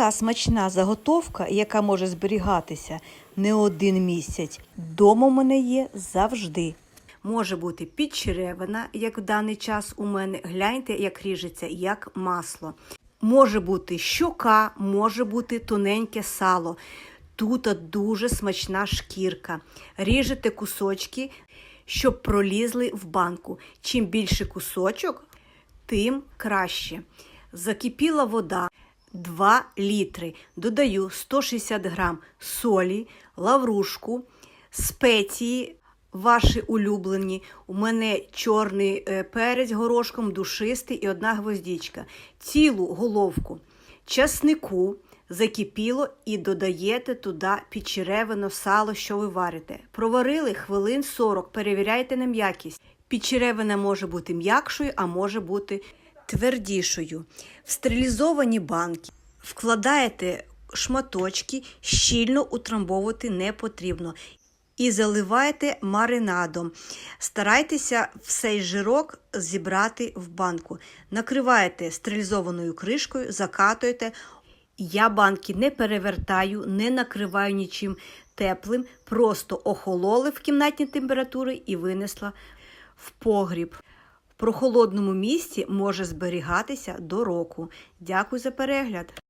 така смачна заготовка, яка може зберігатися не один місяць. Дома в мене є завжди. Може бути підчеревина, як в даний час у мене. Гляньте, як ріжеться, як масло. Може бути щока, може бути тоненьке сало. Тут дуже смачна шкірка. Ріжете кусочки, щоб пролізли в банку. Чим більше кусочок, тим краще. Закипіла вода 2 літри. Додаю 160 грам солі, лаврушку, спеції ваші улюблені. У мене чорний е, перець горошком, душистий і одна гвоздічка. Цілу головку часнику закипіло і додаєте туди підчеревино, сало, що ви варите. Проварили хвилин 40, перевіряйте на м'якість. Підчеревина може бути м'якшою, а може бути твердішою. В стерилізовані банки вкладаєте шматочки, щільно утрамбовувати не потрібно. І заливаєте маринадом. Старайтеся цей жирок зібрати в банку. Накриваєте стерилізованою кришкою, закатуєте. Я банки не перевертаю, не накриваю нічим теплим, просто охололи в кімнатній температурі і винесла в погріб. Прохолодному місці може зберігатися до року. Дякую за перегляд!